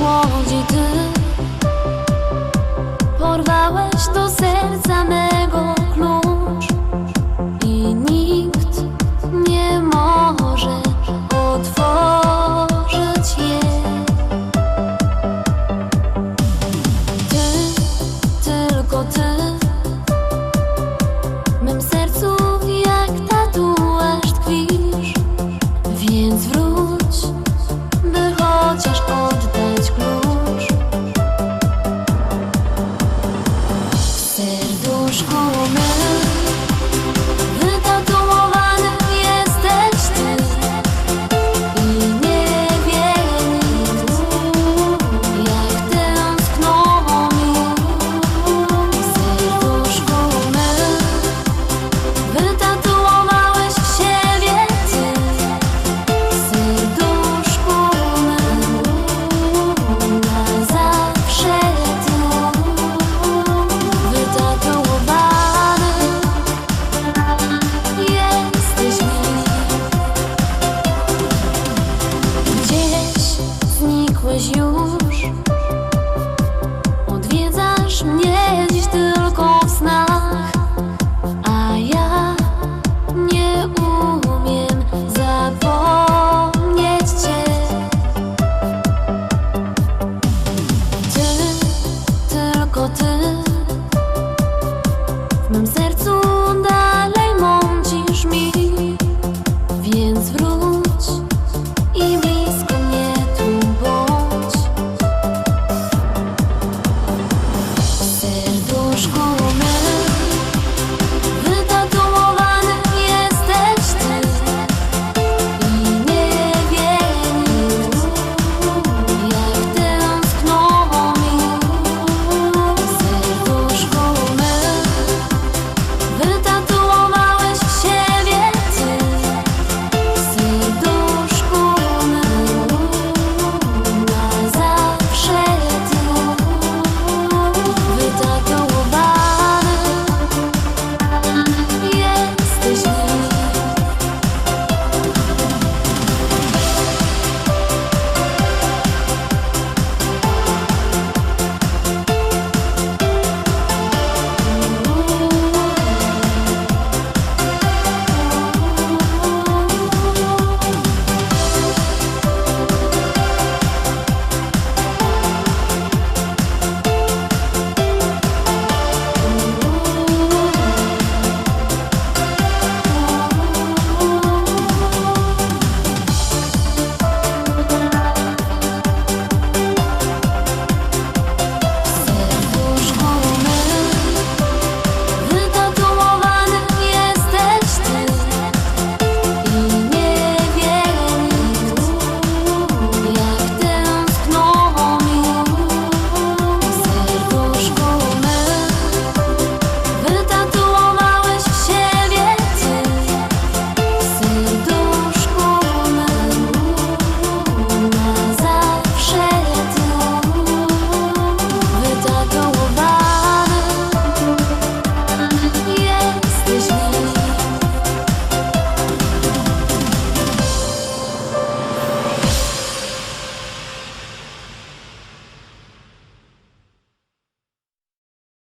przychodzi ty. Porwałeś do serca W serduszku mym jesteś już. Odwiedzasz mnie dziś tylko w snach A ja nie umiem zapomnieć Cię. Ty, tylko Ty. W mym sercu